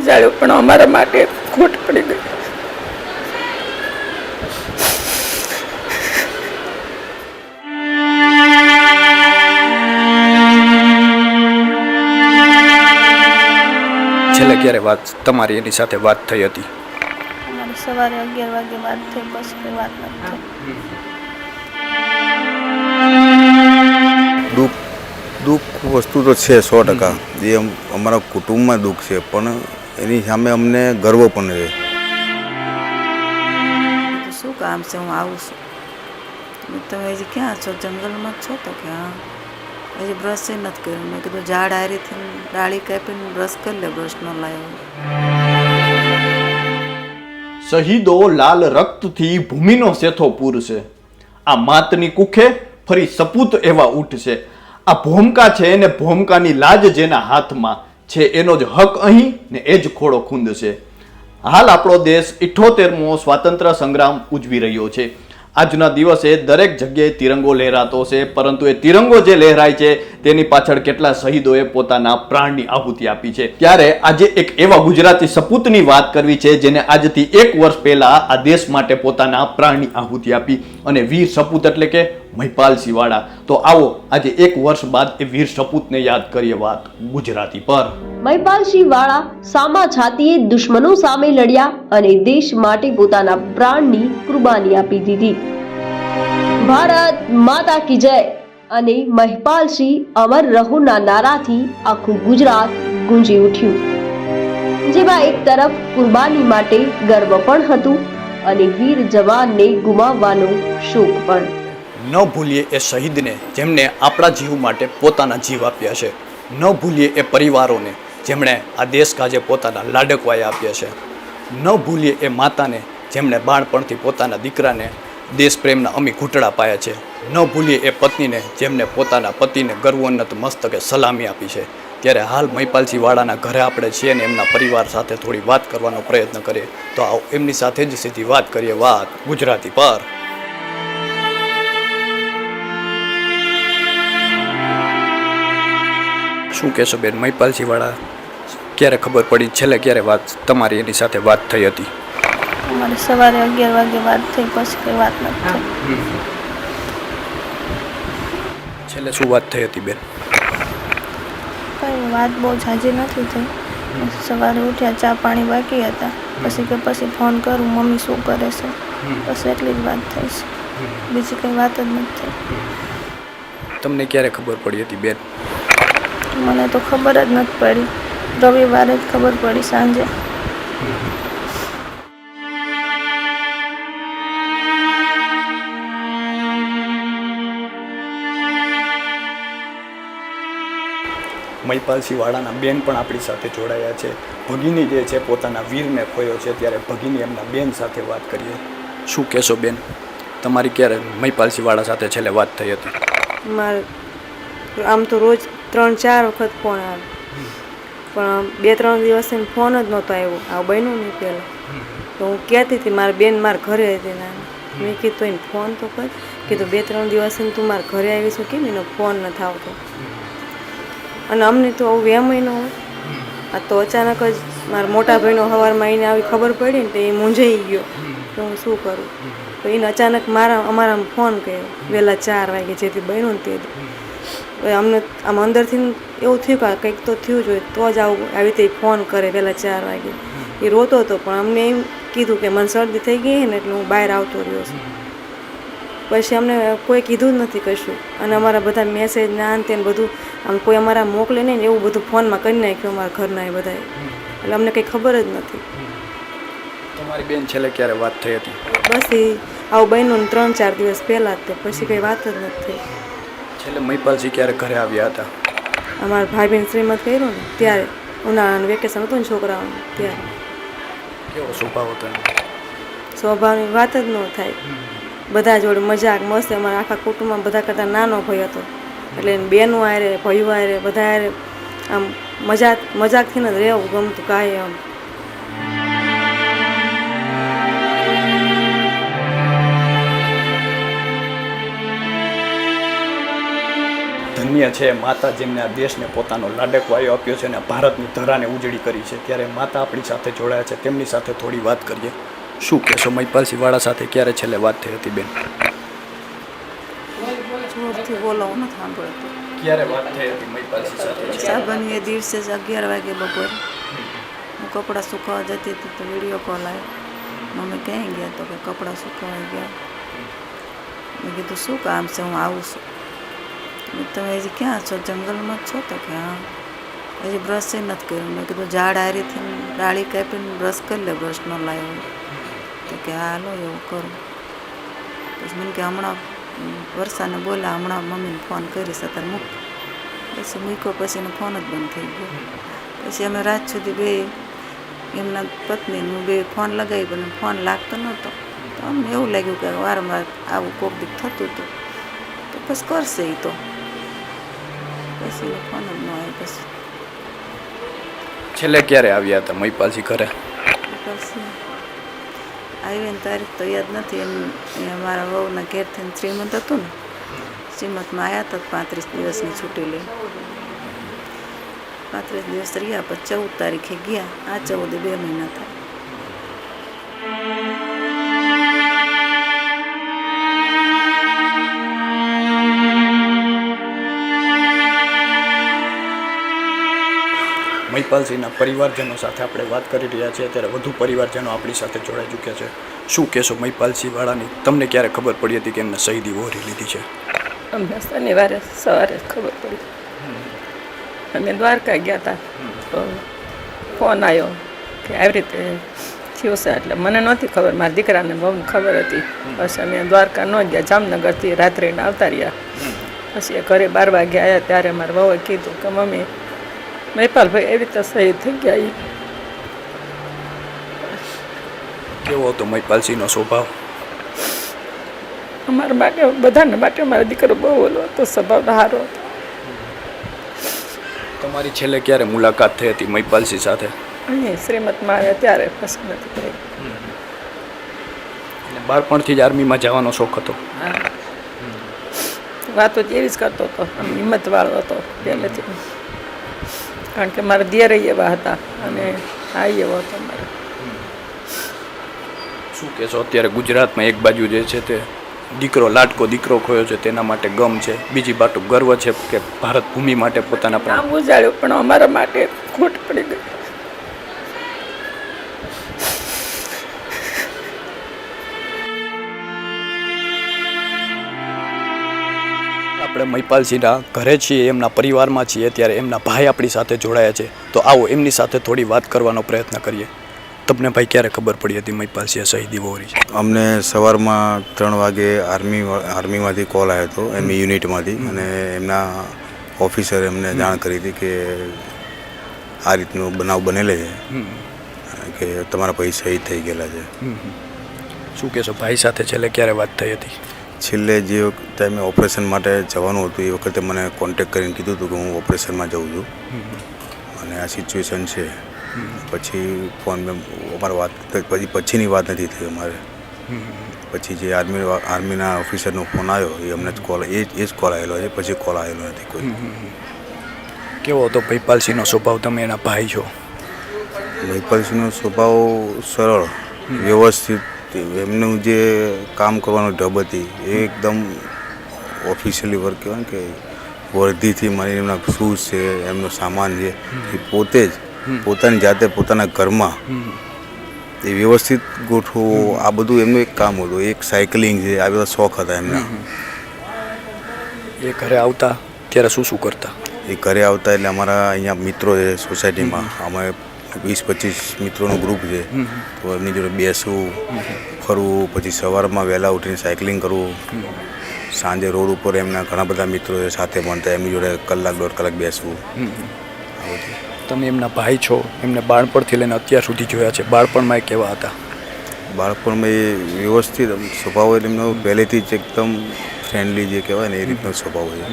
ઉજાળ્યું પણ અમારા માટે ખોટ પડી ગઈ. છેલ્લે ક્યારે વાત તમારી એની સાથે વાત થઈ હતી? સવારે અગિયાર વાગે વાત થઈ બસ કોઈ વાત નથી દુઃખ દુઃખ વસ્તુ તો છે સો ટકા. જે અમારા કુટુંબમાં દુઃખ છે પણ એની સામે અમને ગર્વ પણ રહે. શું કામ છે હું આવું છું? તમે હજી ક્યાં છો? જંગલમાં જ છો તો કે હા. હજી બ્રશ એ નથી કર્યું. મેં કીધું ઝાડ આરીથી ડાળી કાપીને બ્રશ કરી લે બ્રશ ન લાવ્યો શહીદો લાલ રક્તથી ભૂમિનો સેથો પૂરશે. આ માતની કુખે ફરી સપૂત એવા ઉઠશે. આ ભોમકા છે ને ભોમકાની લાજ જેના હાથમાં. છે, એનો જ હક અહીં ને એ જ ખોડો ખૂંદ છે. હાલ આપણો દેશ ઇઠ્ઠોતેરમો સ્વાતંત્ર્ય સંગ્રામ ઉજવી રહ્યો છે. આજના દિવસે દરેક જગ્યાએ તિરંગો લહેરાતો છે, પરંતુ એ તિરંગો જે લહેરાય છે, તેની પાછળ કેટલા શહીદોએ પોતાના પ્રાણની આહુતિ આપી છે. ત્યારે આજે એક એવા ગુજરાતી સપૂતની વાત કરવી છે, જેને આજથી એક વર્ષ પહેલા આ દેશ માટે પોતાના પ્રાણની આહુતિ આપી. અને વીર સપૂત એટલે કે મહિપાલ સિવાડા તો આવો, આજે એક વર્ષ બાદ એ વીર સપૂતને યાદ કરીએ વાત ગુજરાતી પર. મહિપાલ વાળા સામા છાતીએ દુશ્મનો સામે લડ્યા અને દેશ માટે પોતાના પ્રાણની કુરબાની આપી દીધી. ભારત માતા કી જય. અને મહિપાલસિંહ અમર રહુના નારાથી આખું ગુજરાત ગુંજી ઉઠ્યું. જેમાં એક તરફ કુરબાની માટે ગર્વ પણ હતું અને વીર જવાનને ગુમાવવાનો શોક પણ. ન ભૂલીએ એ શહીદને જેમણે આપણા જીવ માટે પોતાના જીવ આપ્યા છે. ન ભૂલીએ એ પરિવારોને જેમણે આ દેશ કાજે પોતાના લાડકવાએ આપ્યા છે. ન ભૂલીએ એ માતાને જેમણે બાળપણથી પોતાના દીકરાને દેશ પ્રેમના અમી ઘૂંટડા પાયા છે. ન ભૂલીએ એ પત્નીને જેમને પોતાના પતિને ગર્વોન્નત મસ્તકે સલામી આપી છે. ત્યારે હાલ મૈપાલજીવાળાના વાળાના ઘરે આપણે છીએ ને એમના પરિવાર સાથે થોડી વાત કરવાનો પ્રયત્ન કરીએ. તો આવો એમની સાથે જ સીધી વાત કરીએ વાત ગુજરાતી પર. શું કહેશો બેન મહિપાલસિંહ ક્યારે ખબર પડી? છેલ્લે ક્યારે વાત તમારી એની સાથે વાત થઈ હતી? અમારે સવારે અગિયાર વાગે વાત થઈ પછી કંઈ વાત નથી છેલ્લે શું વાત થઈ હતી બેન? કંઈ વાત બહુ ઝાઝી નથી થઈ. સવારે ઉઠ્યા ચા પાણી બાકી હતા. પછી કે પછી ફોન કરું મમ્મી શું કરે છે? બસ એટલી જ વાત થઈ છે. બીજી કંઈ વાત જ નથી થઈ. તમને ક્યારે ખબર પડી હતી બેન? મને તો ખબર જ નથી પડી. રવિવારે જ ખબર પડી સાંજે. મહિપાલસિંહ વાળાના બેન પણ આપણી સાથે જોડાયા છે. ભગીની જે છે પોતાના વીરને ખોયો છે ત્યારે ભગીની એમના બેન સાથે વાત કરીએ. શું કહેશો બેન? તમારી ક્યારે મહિપાલસિંહ વાળા સાથે છેલ્લે વાત થઈ હતી? મારે આમ તો રોજ ત્રણ ચાર વખત ફોન આવે પણ બે ત્રણ દિવસ એને ફોન જ નહોતો આવ્યો. આ બન્યું નહીં પહેલાં. તો હું કહેતી હતી મારી બેન મારા ઘરે હતી ના. મેં કીધું એને ફોન તો કર. કીધું બે ત્રણ દિવસ તું મારા ઘરે આવી છું કેમ એનો ફોન નથી આવતો અને અમને તો આવું વેમ ન હોય. આ તો અચાનક જ મારા મોટા ભાઈનો સવારમાં એને આવી ખબર પડી ને તો એ મૂંઝાઈ ગયો. તો હું શું કરું? તો એને અચાનક મારા અમારા ફોન કર્યો. વહેલા ચાર વાગે જેથી બન્યું ને તે અમને આમ અંદરથી એવું થયું કે કંઈક તો થયું જ હોય તો જ આવું આવી રીતે ફોન કરે પહેલાં ચાર વાગે. એ રોતો હતો પણ અમને એમ કીધું કે મને શરદી થઈ ગઈ ને એટલે હું બહાર આવતો રહ્યો છું. પછી અમને કોઈ કીધું જ નથી કશું. અને અમારા બધા મેસેજ ના અંતે ને બધું આમ કોઈ અમારા મોકલે નહીં ને એવું બધું ફોનમાં કરી નાખ્યું અમારા ઘરના એ બધાએ. એટલે અમને કંઈ ખબર જ નથી. તમારી બેન છેલ્લે ક્યારે વાત થઈ હતી? બસ એ આવું બન્યું ને ત્રણ ચાર દિવસ પહેલાં જ તે પછી કંઈ વાત જ નથી થઈ. છેલ્લે મહિપાલજી ક્યારે ઘરે આવ્યા હતા? અમારા ભાઈ બહેન શ્રીમદ કર્યું ને ત્યારે ઉનાળાનું વેકેશન હતું ને છોકરાઓનું ત્યારે. કેવો સ્વભાવ હતો સ્વભાવની વાત જ ન થાય. બધા જોડે મજાક મસ્ત અમારા આખા કુટુંબમાં બધા કરતાં નાનો ભાઈ હતો. એટલે એની બહેનો આરે ભાઈઓ આરે બધા આરે આમ મજાક મજાકથી જ રહેવું ગમતું કાંઈ આમ ધન્ય છે. માતા જેમને આ દેશને પોતાનો લાડકવાયો આપ્યો છે અને ભારતની ધરાને ઉજળી કરી છે. ત્યારે માતા આપણી સાથે જોડાયા છે. તેમની સાથે થોડી વાત કરીએ. શું કહેશો? મહિપાલસિંહ વાળા સાથે ક્યારે છેલ્લે વાત થઈ હતી બેન? ક્યારે વાત થઈ હતી મહિપાલસિંહ સાથે? સાબન એ દિવસે અગિયાર વાગે બપોરે. હું કપડાં સુકાવા જતી હતી તો વીડિયો કોલ આવ્યો. મમ્મી ક્યાંય ગયા તો કે કપડાં સુકવવા ગયા. મેં કીધું શું કામ છે? હું આવું છું. તમે હજી ક્યાં છો? જંગલમાં જ છો તો કે હા. હજી બ્રશ નથી કર્યું. મેં કીધું ઝાડ હારીથી ડાળી કાપીને બ્રશ કરી લે બ્રશ ન લાવ્યો તો કે હા લો એવું કરું. પછી મને કે હમણાં વરસાદને બોલા હમણાં મમ્મીને ફોન કરીશ. અત્યારે મૂક. પછી મૂક્યો પછી એનો ફોન જ બંધ થઈ ગયો. પછી અમે રાત સુધી બે, એમના પત્નીને બે ફોન લગાવી પણ ફોન લાગતો નહોતો. તો અમને એવું લાગ્યું કે વારંવાર આવું કોક દીક થતું હતું. તો પછી કરશે એ તો. પછી ફોન જ ન આવ્યો પછી છેલ્લે ક્યારે આવ્યા હતા મહિપાલસિંહ ઘરે? પછી આવી ને તારીખ તો યાદ નથી એમ મારા વહુના ઘેરથી શ્રીમંત હતું ને. શ્રીમંતમાં આવ્યા હતા પાંત્રીસ દિવસની છૂટી લઈ પાંત્રીસ દિવસ રહ્યા પછી ચૌદ તારીખે ગયા આ ચૌદ બે મહિના થાય. મહિપાલસિંહના પરિવારજનો સાથે આપણે વાત કરી રહ્યા છીએ. ત્યારે વધુ પરિવારજનો આપણી સાથે જોડાઈ ચૂક્યા છે. શું કહેશો મહિપાલસિંહવાળાની તમને ક્યારે ખબર પડી હતી કે એમને શહીદી વહોરી લીધી છે? અમને શનિવારે સવારે ખબર પડી. અમે દ્વારકા ગયા હતા તો ફોન આવ્યો કે આવી રીતે થયું છે. એટલે મને નહોતી ખબર. મારા દીકરાને બહુ ખબર હતી. પછી અમે દ્વારકા ન ગયા. જામનગરથી રાત્રિના આવતા રહ્યા. પછી એ ઘરે બાર વાગે આવ્યા ત્યારે મારા વહુએ કીધું કે મમ્મી મહિપાલભાઈ એવી રીતે શહીદ થઈ ગયા એ કેવો હતો મહિપાલસિંહનો સ્વભાવ અમારા માટે બધાને માટે મારો દીકરો બહુ ઓલો હતો સ્વભાવ સારો હતો તમારી છેલ્લે ક્યારે મુલાકાત થઈ હતી મહિપાલસિંહ સાથે અહીં શ્રીમતમાં આવ્યા ત્યારે પસંદ નથી કરી બાળપણથી જ આર્મીમાં જવાનો શોખ હતો વાતો જ એવી જ કરતો હતો હિંમતવાળો હતો પહેલેથી કારણ કે મારા દિયર એવા હતા અને આ એવો હતો મારે. શું કહેશો? અત્યારે ગુજરાતમાં એક બાજુ જે છે તે દીકરો લાટકો દીકરો ખોયો છે તેના માટે ગમ છે. બીજી બાજુ ગર્વ છે કે ભારત ભૂમિ માટે પોતાના પ્રાણ આમ ઉજાડ્યું પણ અમારા માટે ખોટ પડી ગઈ. આપણે મહિપાલસિંહના ઘરે છીએ એમના પરિવારમાં છીએ ત્યારે એમના ભાઈ આપણી સાથે જોડાયા છે. તો આવો એમની સાથે થોડી વાત કરવાનો પ્રયત્ન કરીએ. તમને ભાઈ ક્યારે ખબર પડી હતી મહિપાલસિંહ શહીદી વહોરી અમને સવારમાં ત્રણ વાગે આર્મી આર્મીમાંથી કોલ આવ્યો હતો એમની યુનિટમાંથી અને એમના ઓફિસરે એમને જાણ કરી હતી કે આ રીતનો બનાવ બનેલો છે. કે તમારા ભાઈ શહીદ થઈ ગયેલા છે. શું કહેશો ભાઈ સાથે છેલ્લે ક્યારે વાત થઈ હતી? છેલ્લે જે ટાઈમે ઓપરેશન માટે જવાનું હતું એ વખતે મને કોન્ટેક કરીને કીધું હતું કે હું ઓપરેશનમાં જાઉં છું. અને આ સિચ્યુએશન છે. પછી ફોન મેં અમારે વાત પછી પછીની વાત નથી થઈ અમારે. પછી જે આર્મી આર્મીના ઓફિસરનો ફોન આવ્યો એ અમને જ કોલ એ જ એ જ કોલ આવેલો છે. પછી કોલ આવેલો નથી કોઈ. કેવો હતો ભૈપાલસિંહનો સ્વભાવ તમે એના ભાઈ છો? ભૈપાલસિંહનો સ્વભાવ સરળ વ્યવસ્થિત એમનું જે કામ કરવાનું ઢબ હતી એ એકદમ ઓફિશિયલી વર્ક કહેવાય કે વર્ધીથી મારી એમના શૂઝ છે એમનો સામાન છે એ પોતે જ પોતાની જાતે પોતાના ઘરમાં એ વ્યવસ્થિત ગોઠવો આ બધું એમનું એક કામ હતું. એક સાયકલિંગ છે આ બધા શોખ હતા એમના. એ ઘરે આવતા ત્યારે શું શું કરતા? એ ઘરે આવતા એટલે અમારા અહીંયા મિત્રો છે સોસાયટીમાં અમે વીસ પચીસ મિત્રોનું ગ્રુપ છે. તો એમની જોડે બેસવું ફરવું પછી સવારમાં વહેલા ઉઠીને સાયકલિંગ કરવું. સાંજે રોડ ઉપર એમના ઘણા બધા મિત્રો સાથે ભણતા એમની જોડે કલાક દોઢ કલાક બેસવું. તમે એમના ભાઈ છો એમને બાળપણથી લઈને અત્યાર સુધી જોયા છે. બાળપણમાં એ કેવા હતા? બાળપણમાં એ વ્યવસ્થિત સ્વભાવ એમનો પહેલેથી જ એકદમ ફ્રેન્ડલી જે કહેવાય ને એ રીતનો સ્વભાવ છે.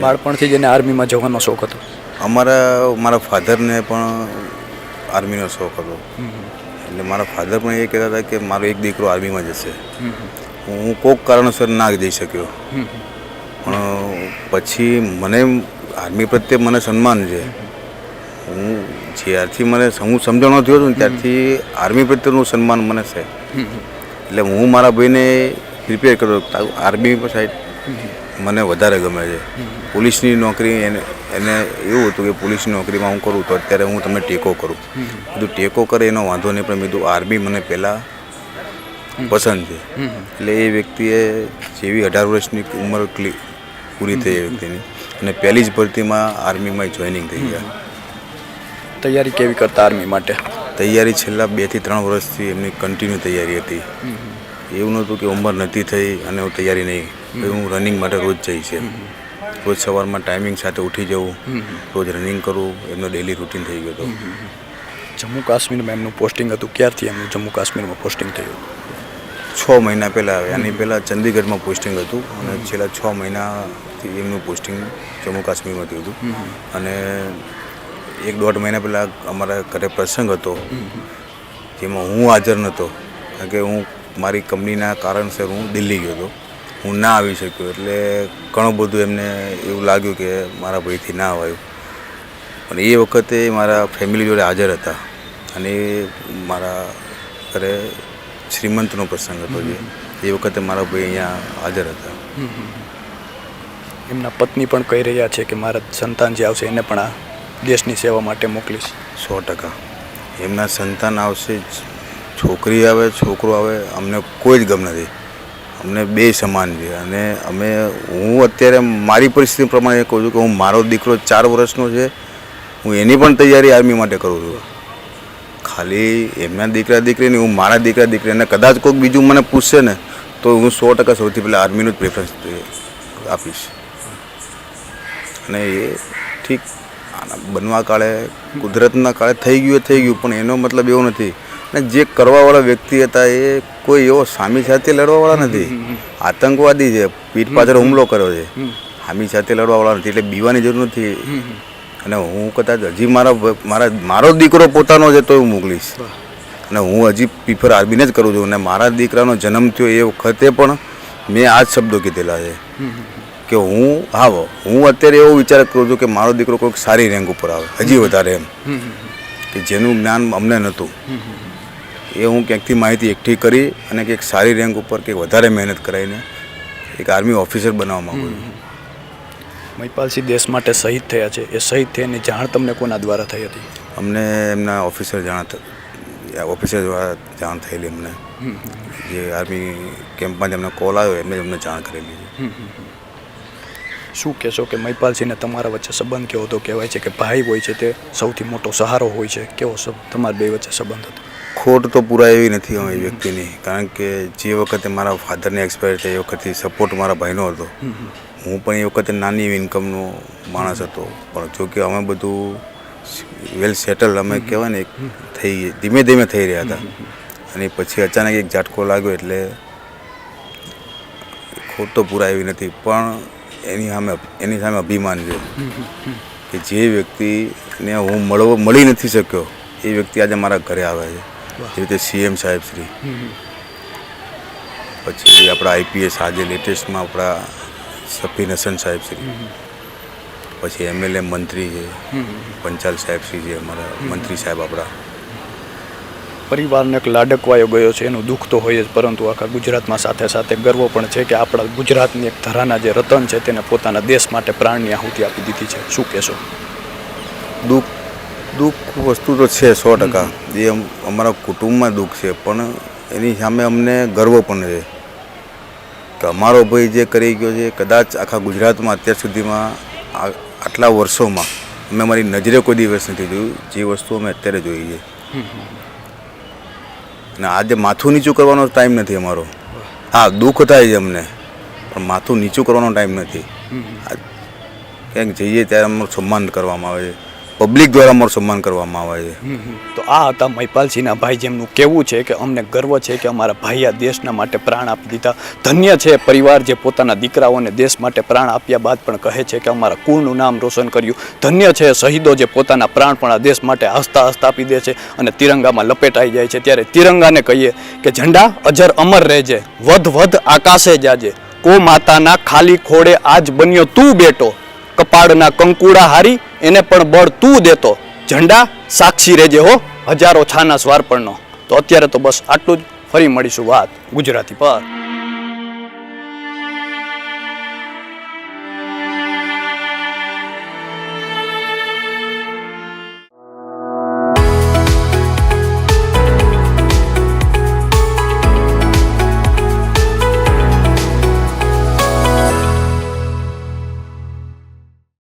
બાળપણથી જ એને આર્મીમાં જવાનો શોખ હતો. અમારા મારા ફાધરને પણ આર્મીનો શોખ હતો. એટલે મારા ફાધર પણ એ કહેતા હતા કે મારો એક દીકરો આર્મીમાં જશે. હું કોઈક કારણોસર ના જઈ શક્યો. પણ પછી મને આર્મી પ્રત્યે મને સન્માન છે. હું જ્યારથી મને હું સમજણો થયો છું ને ત્યારથી આર્મી પ્રત્યેનું સન્માન મને છે. એટલે હું મારા ભાઈને પ્રિપેર કરું તારું આર્મી સાઈડ મને વધારે ગમે છે. પોલીસની નોકરી એને એને એવું હતું કે પોલીસની નોકરીમાં હું કરું તો અત્યારે હું તમને ટેકો કરું. બધું ટેકો કરે એનો વાંધો નહીં પણ કીધું આર્મી મને પહેલાં પસંદ છે. એટલે એ વ્યક્તિએ જેવી અઢાર વર્ષની ઉંમર ક્લી- પૂરી થઈ એ વ્યક્તિની અને પહેલી જ ભરતીમાં આર્મીમાં જોઈનિંગ થઈ ગયા. તૈયારી કેવી કરતા આર્મી માટે? તૈયારી છેલ્લા બેથી ત્રણ વર્ષથી એમની કન્ટિન્યુ તૈયારી હતી. એવું નહોતું કે ઉંમર નથી થઈ અને હું તૈયારી નહીં પછી હું રનિંગ માટે રોજ જઈશ એમ. રોજ સવારમાં ટાઈમિંગ સાથે ઉઠી જવું રોજ રનિંગ કરવું એમનો ડેલી રૂટીન થઈ ગયો હતો જમ્મુ કાશ્મીરમાં એમનું પોસ્ટિંગ હતું ક્યારથી એમનું જમ્મુ કાશ્મીરમાં પોસ્ટિંગ થયું છ મહિના પહેલાં આની પહેલાં ચંદીગઢમાં પોસ્ટિંગ હતું અને છેલ્લા છ મહિનાથી એમનું પોસ્ટિંગ જમ્મુ કાશ્મીરમાં થયું હતું. અને એક દોઢ મહિના પહેલાં અમારા ઘરે પ્રસંગ હતો જેમાં હું હાજર નહોતો કારણ કે હું મારી કંપનીના કારણસર હું દિલ્હી ગયો હતો. હું ના આવી શક્યો. એટલે ઘણું બધું એમને એવું લાગ્યું કે મારા ભાઈથી ના અવાયું પણ એ વખતે મારા ફેમિલી જોડે હાજર હતા. અને એ મારા ઘરે શ્રીમંતનો પ્રસંગ હતો જે. એ વખતે મારા ભાઈ અહીંયા હાજર હતા. એમના પત્ની પણ કહી રહ્યા છે કે મારા સંતાન જે આવશે એને પણ આ દેશની સેવા માટે મોકલીશ. સો ટકા. એમના સંતાન આવશે છોકરી આવે છોકરો આવે અમને કોઈ જ ગમ નથી અમને બે સમાન છે. અને અમે, હું અત્યારે મારી પરિસ્થિતિ પ્રમાણે કહું છું કે હું મારો દીકરો ચાર વર્ષનો છે. હું એની પણ તૈયારી આર્મી માટે કરું છું. ખાલી એમના દીકરા દીકરીની હું મારા દીકરા દીકરીને કદાચ કોઈક બીજું મને પૂછશે ને, તો હું સો ટકા સૌથી પહેલાં આર્મીનું જ પ્રેફરન્સ આપીશ. અને એ ઠીક, આના બનવા કાળે, કુદરતના કાળે થઈ ગયું થઈ ગયું, પણ એનો મતલબ એવો નથી અને જે કરવાવાળા વ્યક્તિ હતા એ કોઈ એવો સામી સાથે લડવાવાળા નથી. આતંકવાદી છે પીઠ પાછળ હુમલો કર્યો છે. સામી સાથે લડવાવાળા નથી એટલે બીવાની જરૂર નથી. અને હું કદાચ હજી મારા મારા મારો દીકરો પોતાનો છે તો હું મોકલીશ. અને હું હજી પ્રિફર આર્મીને જ કરું છું. અને મારા દીકરાનો જન્મ થયો એ વખતે પણ મેં આ જ શબ્દો કીધેલા છે. કે હું હા હું અત્યારે એવો વિચાર કરું છું કે મારો દીકરો કોઈક સારી રેન્ક ઉપર આવે હજી વધારે એમ. કે જેનું જ્ઞાન અમને નહોતું. એ હું ક્યાંકથી માહિતી એકઠી કરી અને કંઈક સારી રેન્ક ઉપર કંઈક વધારે મહેનત કરાવીને એક આર્મી ઓફિસર બનાવવા માગું છું. મહિપાલસિંહ દેશ માટે શહીદ થયા છે. એ શહીદ થયાની જાણ તમને કોના દ્વારા થઈ હતી? અમને એમના ઓફિસર જાણ ઓફિસર દ્વારા જાણ થયેલી અમને. જે આર્મી કેમ્પમાં જેમને કોલ આવ્યો એમને અમને જાણ કરેલી શું કહેશો કે મહિપાલસિંહને તમારા વચ્ચે સંબંધ કેવો હતો? કહેવાય છે કે ભાઈ હોય છે તે સૌથી મોટો સહારો હોય છે. કેવો તમારા બે વચ્ચે સંબંધ હતો? ખોટ તો પૂરા એવી નથી એ વ્યક્તિની. કારણ કે જે વખતે મારા ફાધરને એક્સપાયર થયા એ વખતે સપોર્ટ મારા ભાઈનો હતો. હું પણ એ વખતે નાની ઇન્કમનો માણસ હતો. પણ જો કે અમે બધું વેલ સેટલ અમે કહેવાય ને, થઈ ધીમે ધીમે થઈ રહ્યા હતા. અને પછી અચાનક એક ઝાટકો લાગ્યો એટલે ખોટ તો પૂરા એવી નથી. પણ એની સામે એની સામે અભિમાન છે. કે જે વ્યક્તિને હું મળવો, મળી નથી શક્યો, એ વ્યક્તિ આજે મારા ઘરે આવે છે. જેવી રીતે સીએમ સાહેબ શ્રી. પછી આપણા આઈપીએસ આજે લેટેસ્ટમાં આપણા સફીન હસન સાહેબ શ્રી. પછી એમએલએ મંત્રી છે. પંચાલ સાહેબ શ્રી છે અમારા મંત્રી સાહેબ આપણા. પરિવારને એક લાડકવાયો ગયો છે એનું દુઃખ તો હોય જ પરંતુ આખા ગુજરાતમાં સાથે સાથે ગર્વ પણ છે કે આપણા ગુજરાતની એક ધરાના જે રતન છે તેને પોતાના દેશ માટે પ્રાણની આહુતિ આપી દીધી છે. શું કહેશો? દુઃખ દુઃખ વસ્તુ તો છે સો ટકા. એ અમારા કુટુંબમાં દુઃખ છે. પણ એની સામે અમને ગર્વ પણ છે. કે અમારો ભાઈ જે કરી ગયો છે કદાચ આખા ગુજરાતમાં અત્યાર સુધીમાં આટલા વર્ષોમાં અમે અમારી નજરે કોઈ દિવસ નથી જોયું. જે વસ્તુ અમે અત્યારે જોઈ છે. અને આજે માથું નીચું કરવાનો ટાઈમ નથી અમારો. હા દુઃખ થાય છે અમને. પણ માથું નીચું કરવાનો ટાઈમ નથી. ક્યાંક જઈએ ત્યારે અમારું સન્માન કરવામાં આવે છે. પબ્લિક દ્વારા અમારું સન્માન કરવામાં આવે છે. તો આ હતા મહિપાલસિંહના ભાઈ જેમનું કહેવું છે કે અમને ગર્વ છે કે અમારા ભાઈએ દેશના માટે પ્રાણ આપી દીધા. ધન્ય છે પરિવાર જે પોતાના દીકરાઓને દેશ માટે પ્રાણ આપ્યા બાદ પણ કહે છે કે અમારા કુળનું નામ રોશન કર્યું. ધન્ય છે શહીદો જે પોતાના પ્રાણ પણ આ દેશ માટે હસતા હસતા આપી દે છે અને તિરંગામાં લપેટાઈ જાય છે. ત્યારે તિરંગાને કહીએ કે, ઝંડા, અજર અમર રહેજે, વધ વધ આકાશે જાજે. કો માતાના ખાલી ખોડે આજ બન્યો તું બેટો. કપાળના કંકુડા હારી એને પણ બળ તું દેતો. ઝંડા સાક્ષી રહેજે હો, હજારો છાના સ્વારપણનો. તો અત્યારે તો બસ આટલું જ. ફરી મળીશું વાત ગુજરાતી પર.